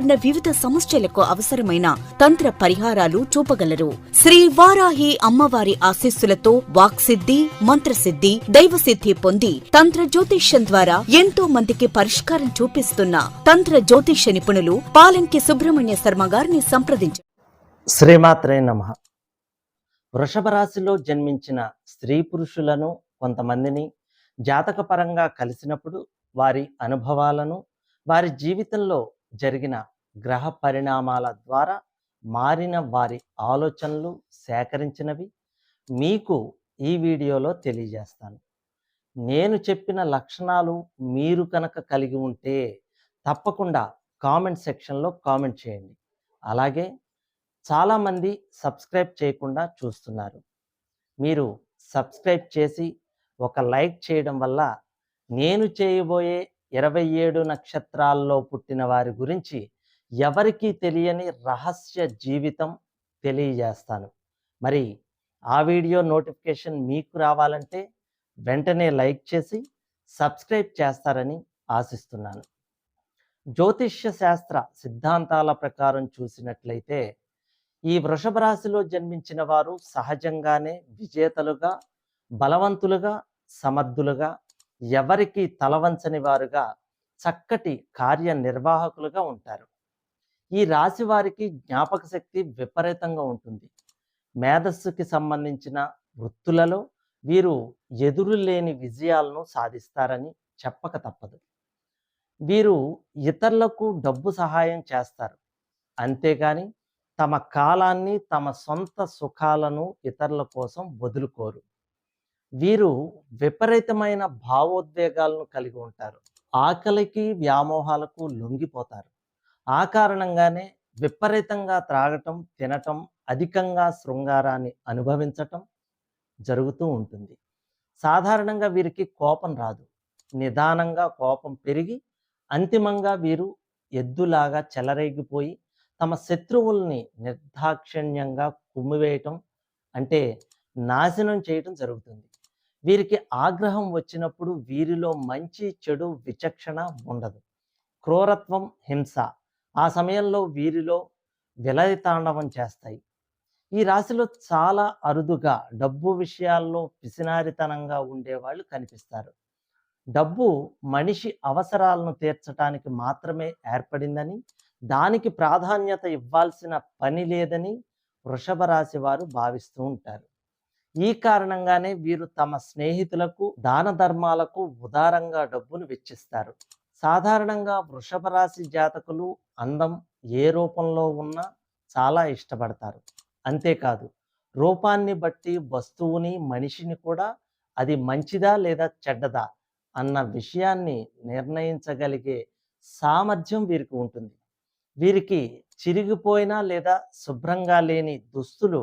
వివిధ సమస్యలకు అవసరమైన తంత్ర పరిహారాలు చూపగలరు. శ్రీ వారాహి అమ్మవారి ఆశీస్సులతో వాక్సిద్ధి మంత్రసిద్ధి దైవసిద్ధి పొంది తంత్ర జ్యోతిష్యం ద్వారా ఎంతో మందికి పరిష్కారం చూపిస్తున్న తంత్ర జ్యోతిష్య నిపుణులు పాలంకి సుబ్రహ్మణ్య శర్మ గారిని సంప్రదించారు శ్రీమాత్రే నమ. వృషభ రాశిలో జన్మించిన స్త్రీ పురుషులను కొంతమందిని జాతకపరంగా కలిసినప్పుడు వారి అనుభవాలను వారి జీవితంలో జరిగిన గ్రహ పరిణామాల ద్వారా మారిన వారి ఆలోచనలు సేకరించినవి. మీకు ఈ వీడియోలో తెలియజేస్తాను. నేను చెప్పిన లక్షణాలు మీరు కనుక కలిగి ఉంటే తప్పకుండా కామెంట్ సెక్షన్లో కామెంట్ చేయండి. అలాగే చాలామంది సబ్స్క్రైబ్ చేయకుండా చూస్తున్నారు. మీరు సబ్స్క్రైబ్ చేసి ఒక లైక్ చేయడం వల్ల నేను చేయబోయే ఇరవై ఏడు నక్షత్రాల్లో పుట్టిన వారి గురించి ఎవరికీ తెలియని రహస్య జీవితం తెలియజేస్తాను. మరి ఆ వీడియో నోటిఫికేషన్ మీకు రావాలంటే వెంటనే లైక్ చేసి సబ్స్క్రైబ్ చేస్తారని ఆశిస్తున్నాను. జ్యోతిష్య శాస్త్ర సిద్ధాంతాల ప్రకారం చూసినట్లయితే ఈ వృషభ రాశిలో జన్మించిన వారు సహజంగానే విజేతలుగా బలవంతులుగా సమర్థులుగా ఎవరికి తలవంచని వారుగా చక్కటి కార్యనిర్వాహకులుగా ఉంటారు. ఈ రాశి వారికి జ్ఞాపక శక్తి విపరీతంగా ఉంటుంది. మేధస్సుకి సంబంధించిన వృత్తులలో వీరు ఎదురులేని విజయాలను సాధిస్తారని చెప్పక తప్పదు. వీరు ఇతరులకు డబ్బు సహాయం చేస్తారు. అంతేగాని తమ కాలాన్ని తమ సొంత సుఖాలను ఇతరుల కోసం వదులుకోరు. వీరు విపరీతమైన భావోద్వేగాలను కలిగి ఉంటారు. ఆకలికి వ్యామోహాలకు లొంగిపోతారు. ఆ కారణంగానే విపరీతంగా త్రాగటం తినటం అధికంగా శృంగారాన్ని అనుభవించటం జరుగుతూ ఉంటుంది. సాధారణంగా వీరికి కోపం రాదు. నిదానంగా కోపం పెరిగి అంతిమంగా వీరు ఎద్దులాగా చెలరేగిపోయి తమ శత్రువుల్ని నిర్దాక్షిణ్యంగా కుమ్మివేయటం అంటే నాశనం చేయటం జరుగుతుంది. వీరికి ఆగ్రహం వచ్చినప్పుడు వీరిలో మంచి చెడు విచక్షణ ఉండదు. క్రూరత్వం హింస ఆ సమయంలో వీరిలో విలయతాండవం చేస్తాయి. ఈ రాశిలో చాలా అరుదుగా డబ్బు విషయాల్లో పిసినారితనంగా ఉండేవాళ్ళు కనిపిస్తారు. డబ్బు మనిషి అవసరాలను తీర్చడానికి మాత్రమే ఏర్పడిందని దానికి ప్రాధాన్యత ఇవ్వాల్సిన పని లేదని వృషభ రాశి వారు భావిస్తూ ఉంటారు. ఈ కారణంగానే వీరు తమ స్నేహితులకు దాన ధర్మాలకు ఉదారంగా డబ్బును వెచ్చిస్తారు. సాధారణంగా వృషభ రాశి జాతకులు అందం ఏ రూపంలో ఉన్నా చాలా ఇష్టపడతారు. అంతేకాదు రూపాన్ని బట్టి వస్తువుని మనిషిని కూడా అది మంచిదా లేదా చెడ్డదా అన్న విషయాన్ని నిర్ణయించగలిగే సామర్థ్యం వీరికి ఉంటుంది. వీరికి చిరిగిపోయిన లేదా శుభ్రంగా లేని దుస్తులు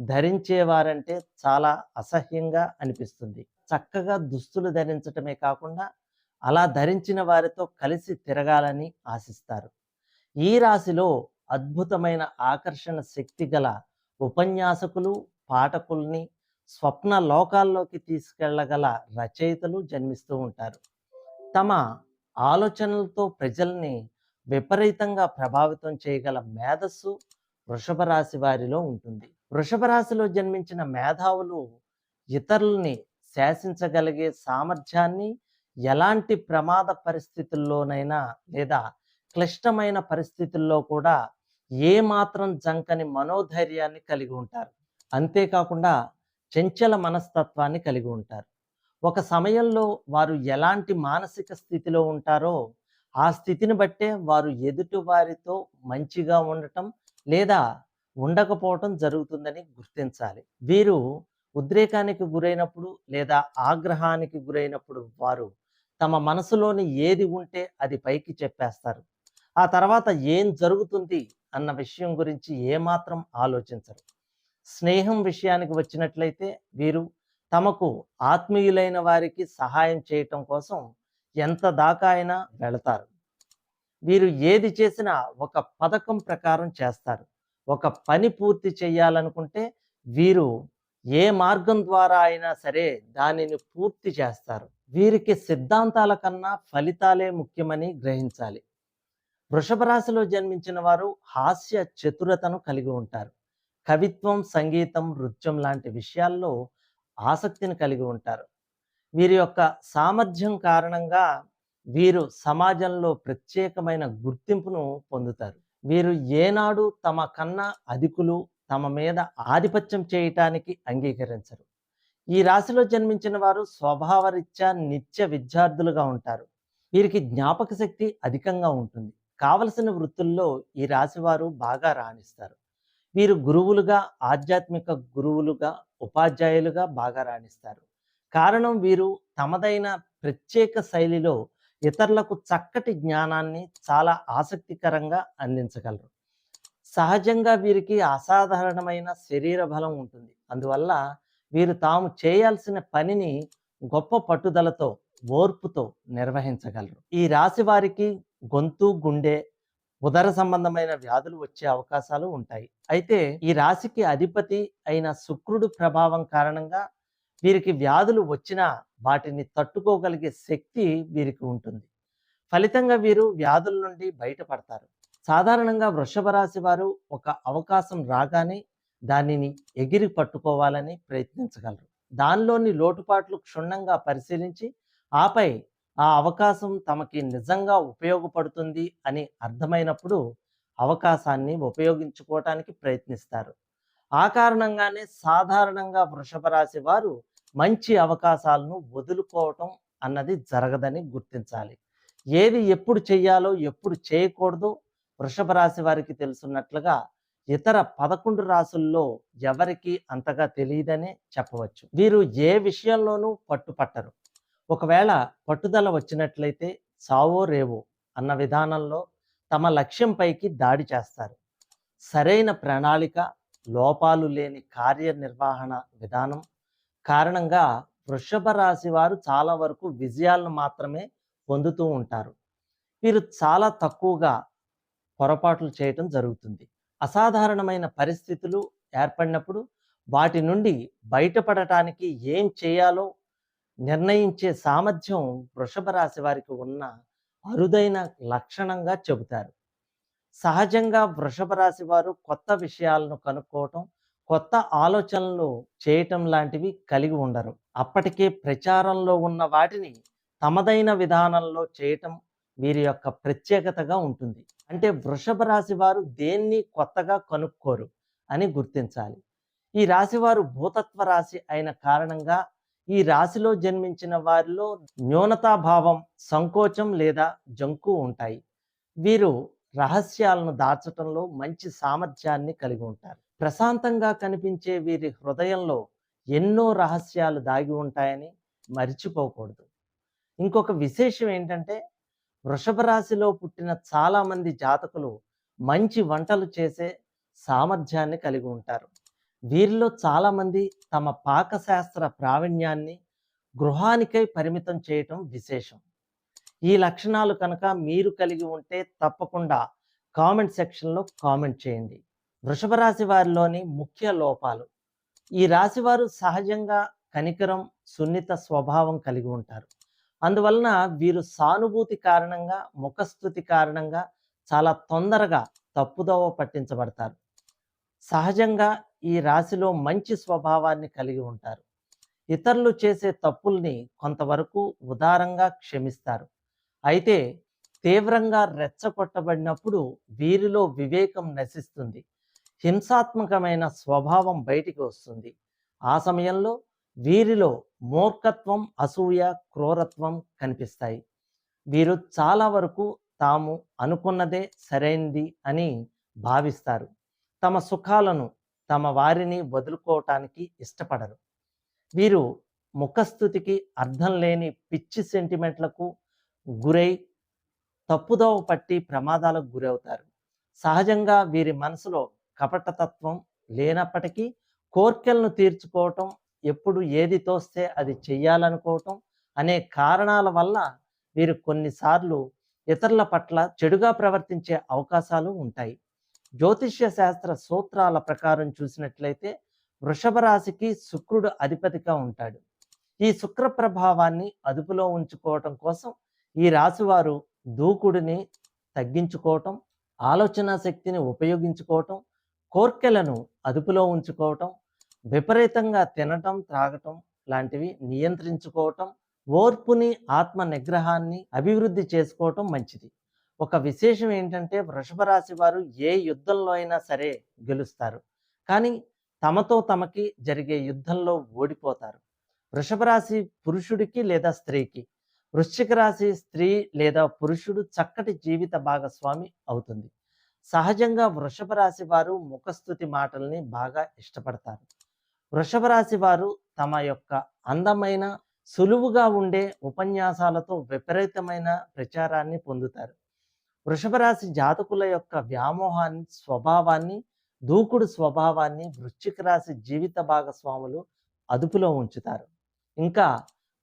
ధరించేవారంటే చాలా అసహ్యంగా అనిపిస్తుంది. చక్కగా దుస్తులు ధరించటమే కాకుండా అలా ధరించిన వారితో కలిసి తిరగాలని ఆశిస్తారు. ఈ రాశిలో అద్భుతమైన ఆకర్షణ శక్తి గల ఉపన్యాసకులు పాఠకుల్ని స్వప్న లోకాల్లోకి తీసుకెళ్ళగల రచయితలు జన్మిస్తూ ఉంటారు. తమ ఆలోచనలతో ప్రజల్ని విపరీతంగా ప్రభావితం చేయగల మేధస్సు వృషభ రాశి వారిలో ఉంటుంది. వృషభ రాశిలో జన్మించిన మేధావులు ఇతరుల్ని శాసించగలిగే సామర్థ్యాన్ని ఎలాంటి ప్రమాద పరిస్థితుల్లోనైనా లేదా క్లిష్టమైన పరిస్థితుల్లో కూడా ఏ మాత్రం జంకని మనోధైర్యాన్ని కలిగి ఉంటారు. అంతేకాకుండా చంచల మనస్తత్వాన్ని కలిగి ఉంటారు. ఒక సమయంలో వారు ఎలాంటి మానసిక స్థితిలో ఉంటారో ఆ స్థితిని బట్టే వారు ఎదుటి వారితో మంచిగా ఉండటం లేదా ఉండకపోవటం జరుగుతుందని గుర్తించాలి. వీరు ఉద్రేకానికి గురైనప్పుడు లేదా ఆగ్రహానికి గురైనప్పుడు వారు తమ మనసులోని ఏది ఉంటే అది పైకి చెప్పేస్తారు. ఆ తర్వాత ఏం జరుగుతుంది అన్న విషయం గురించి ఏమాత్రం ఆలోచించరు. స్నేహం విషయానికి వచ్చినట్లయితే వీరు తమకు ఆత్మీయులైన వారికి సహాయం చేయటం కోసం ఎంత దాకా అయినా వెళతారు. వీరు ఏది చేసినా ఒక పథకం ప్రకారం చేస్తారు. ఒక పని పూర్తి చేయాలనుకుంటే వీరు ఏ మార్గం ద్వారా అయినా సరే దానిని పూర్తి చేస్తారు. వీరికి సిద్ధాంతాల కన్నా ఫలితాలే ముఖ్యమని గ్రహించాలి. వృషభ రాశిలో జన్మించిన వారు హాస్య చతురతను కలిగి ఉంటారు. కవిత్వం సంగీతం నృత్యం లాంటి విషయాల్లో ఆసక్తిని కలిగి ఉంటారు. వీరి యొక్క సామర్థ్యం కారణంగా వీరు సమాజంలో ప్రత్యేకమైన గుర్తింపును పొందుతారు. వీరు ఏనాడు తమ కన్నా అధికులు తమ మీద ఆధిపత్యం చేయటానికి అంగీకరించరు. ఈ రాశిలో జన్మించిన వారు స్వభావరీత్యా నిత్య విద్యార్థులుగా ఉంటారు. వీరికి జ్ఞాపక శక్తి అధికంగా ఉంటుంది. కావలసిన వృత్తుల్లో ఈ రాశి వారు బాగా రాణిస్తారు. వీరు గురువులుగా ఆధ్యాత్మిక గురువులుగా ఉపాధ్యాయులుగా బాగా రాణిస్తారు. కారణం వీరు తమదైన ప్రత్యేక శైలిలో ఇతరులకు చక్కటి జ్ఞానాన్ని చాలా ఆసక్తికరంగా అందించగలరు. సహజంగా వీరికి అసాధారణమైన శరీర బలం ఉంటుంది. అందువల్ల వీరు తాము చేయాల్సిన పనిని గొప్ప పట్టుదలతో ఓర్పుతో నిర్వహించగలరు. ఈ రాశి వారికి గొంతు గుండె ఉదర సంబంధమైన వ్యాధులు వచ్చే అవకాశాలు ఉంటాయి. అయితే ఈ రాశికి అధిపతి అయిన శుక్రుడు ప్రభావం కారణంగా వీరికి వ్యాధులు వచ్చినా వాటిని తట్టుకోగలిగే శక్తి వీరికి ఉంటుంది. ఫలితంగా వీరు వ్యాధుల నుండి బయటపడతారు. సాధారణంగా వృషభ రాశి వారు ఒక అవకాశం రాగానే దానిని ఎగిరి పట్టుకోవాలని ప్రయత్నించగలరు. దానిలోని లోటుపాట్లు క్షుణ్ణంగా పరిశీలించి ఆపై ఆ అవకాశం తమకి నిజంగా ఉపయోగపడుతుంది అని అర్థమైనప్పుడు అవకాశాన్ని ఉపయోగించుకోవటానికి ప్రయత్నిస్తారు. ఆ కారణంగానే సాధారణంగా వృషభ రాశి వారు మంచి అవకాశాలను వదులుకోవటం అన్నది జరగదని గుర్తించాలి. ఏది ఎప్పుడు చేయాలో ఎప్పుడు చేయకూడదు వృషభ రాశి వారికి తెలుసున్నట్లుగా ఇతర పదకొండు రాసుల్లో ఎవరికి అంతగా తెలియదనే చెప్పవచ్చు. వీరు ఏ విషయంలోనూ పట్టుపట్టరు. ఒకవేళ పట్టుదల వచ్చినట్లయితే సావో రేవో అన్న విధానంలో తమ లక్ష్యంపైకి దాడి చేస్తారు. సరైన ప్రణాళిక లోపాలు లేని కార్యనిర్వహణ విధానం కారణంగా వృషభ రాశి వారు చాలా వరకు విజయాలను మాత్రమే పొందుతూ ఉంటారు. వీరు చాలా తక్కువగా పొరపాట్లు చేయటం జరుగుతుంది. అసాధారణమైన పరిస్థితులు ఏర్పడినప్పుడు వాటి నుండి బయటపడటానికి ఏం చేయాలో నిర్ణయించే సామర్థ్యం వృషభ రాశి వారికి ఉన్న అరుదైన లక్షణంగా చెబుతారు. సహజంగా వృషభ రాశి వారు కొత్త విషయాలను కనుక్కోవటం కొత్త ఆలోచనలు చేయటం లాంటివి కలిగి ఉండరు. అప్పటికే ప్రచారంలో ఉన్న వాటిని తమదైన విధానంలో చేయటం వీరి యొక్క ప్రత్యేకతగా ఉంటుంది. అంటే వృషభ రాశి వారు దేన్ని కొత్తగా కనుక్కోరు అని గుర్తించాలి. ఈ రాశి వారు భూతత్వ రాశి అయిన కారణంగా ఈ రాశిలో జన్మించిన వారిలో న్యూనతాభావం సంకోచం లేదా జంకు ఉంటాయి. వీరు రహస్యాలను దాచటంలో మంచి సామర్థ్యాన్ని కలిగి ఉంటారు. ప్రశాంతంగా కనిపించే వీరి హృదయంలో ఎన్నో రహస్యాలు దాగి ఉంటాయని మరిచిపోకూడదు. ఇంకొక విశేషం ఏంటంటే వృషభ రాశిలో పుట్టిన చాలామంది జాతకులు మంచి వంటలు చేసే సామర్థ్యాన్ని కలిగి ఉంటారు. వీరిలో చాలామంది తమ పాకశాస్త్ర ప్రావీణ్యాన్ని గృహానికై పరిమితం చేయటం విశేషం. ఈ లక్షణాలు కనుక మీరు కలిగి ఉంటే తప్పకుండా కామెంట్ సెక్షన్లో కామెంట్ చేయండి. వృషభ రాశి వారిలోని ముఖ్య లోపాలు. ఈ రాశి వారు సహజంగా కనికరం సున్నిత స్వభావం కలిగి ఉంటారు. అందువలన వీరు సానుభూతి కారణంగా ముఖస్థుతి కారణంగా చాలా తొందరగా తప్పుదోవ పట్టించబడతారు. సహజంగా ఈ రాశిలో మంచి స్వభావాన్ని కలిగి ఉంటారు. ఇతరులు చేసే తప్పుల్ని కొంతవరకు ఉదారంగా క్షమిస్తారు. అయితే తీవ్రంగా రెచ్చగొట్టబడినప్పుడు వీరిలో వివేకం నశిస్తుంది. హింసాత్మకమైన స్వభావం బయటికి వస్తుంది. ఆ సమయంలో వీరిలో మూర్ఖత్వం అసూయ క్రూరత్వం కనిపిస్తాయి. వీరు చాలా వరకు తాము అనుకున్నదే సరైంది అని భావిస్తారు. తమ సుఖాలను తమ వారిని వదులుకోవటానికి ఇష్టపడరు. వీరు ముఖస్థుతికి అర్థం లేని పిచ్చి సెంటిమెంట్లకు గురై తప్పుదోవ పట్టి ప్రమాదాలకు గురవుతారు. సహజంగా వీరి మనసులో కపటతత్వం లేనప్పటికీ కోర్కెలను తీర్చుకోవటం ఎప్పుడు ఏది తోస్తే అది చెయ్యాలనుకోవటం అనే కారణాల వల్ల వీరు కొన్నిసార్లు ఇతరుల పట్ల చెడుగా ప్రవర్తించే అవకాశాలు ఉంటాయి. జ్యోతిష్య శాస్త్ర సూత్రాల ప్రకారం చూసినట్లయితే వృషభ రాశికి శుక్రుడు అధిపతిగా ఉంటాడు. ఈ శుక్ర ప్రభావాన్ని అదుపులో ఉంచుకోవటం కోసం ఈ రాశివారు దూకుడిని తగ్గించుకోవటం ఆలోచన శక్తిని ఉపయోగించుకోవటం కోర్కెలను అదుపులో ఉంచుకోవటం విపరీతంగా తినటం త్రాగటం లాంటివి నియంత్రించుకోవటం ఓర్పుని ఆత్మ నిగ్రహాన్ని అభివృద్ధి చేసుకోవటం మంచిది. ఒక విశేషం ఏంటంటే వృషభ రాశి వారు ఏ యుద్ధంలో అయినా సరే గెలుస్తారు. కానీ తమతో తమకి జరిగే యుద్ధంలో ఓడిపోతారు. వృషభ రాశి పురుషుడికి లేదా స్త్రీకి వృశ్చిక రాశి స్త్రీ లేదా పురుషుడు చక్కటి జీవిత భాగస్వామి అవుతుంది. సహజంగా వృషభ రాశి వారు ముఖస్థుతి మాటల్ని బాగా ఇష్టపడతారు. వృషభ రాశి వారు తమ యొక్క అందమైన సులువుగా ఉండే ఉపన్యాసాలతో విపరీతమైన ప్రచారాన్ని పొందుతారు. వృషభ రాశి జాతకుల యొక్క వ్యామోహాన్ని స్వభావాన్ని దూకుడు స్వభావాన్ని వృశ్చిక రాశి జీవిత భాగస్వాములు అదుపులో ఉంచుతారు. ఇంకా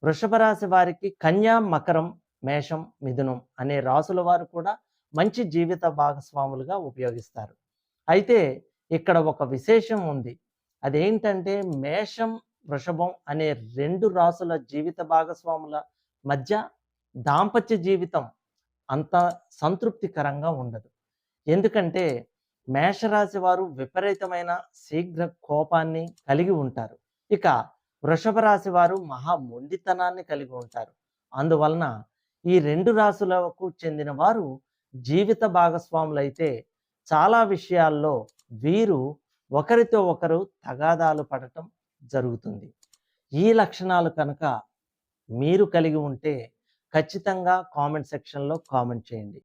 వృషభ రాశి వారికి కన్యా మకరం మేషం మిథునం అనే రాసుల వారు కూడా మంచి జీవిత భాగస్వాములుగా ఉపయోగిస్తారు. అయితే ఇక్కడ ఒక విశేషం ఉంది. అదేంటంటే మేషం వృషభం అనే రెండు రాసుల జీవిత భాగస్వాముల మధ్య దాంపత్య జీవితం అంత సంతృప్తికరంగా ఉండదు. ఎందుకంటే మేషరాశి వారు విపరీతమైన శీఘ్ర కోపాన్ని కలిగి ఉంటారు. ఇక వృషభ రాశి వారు మహా మొండితనాన్ని కలిగి ఉంటారు. అందువలన ఈ రెండు రాశులకు చెందిన వారు జీవిత భాగస్వాములైతే చాలా విషయాల్లో వీరు ఒకరితో ఒకరు తగాదాలు పడటం జరుగుతుంది. ఈ లక్షణాలు కనుక మీరు కలిగి ఉంటే ఖచ్చితంగా కామెంట్ సెక్షన్లో కామెంట్ చేయండి.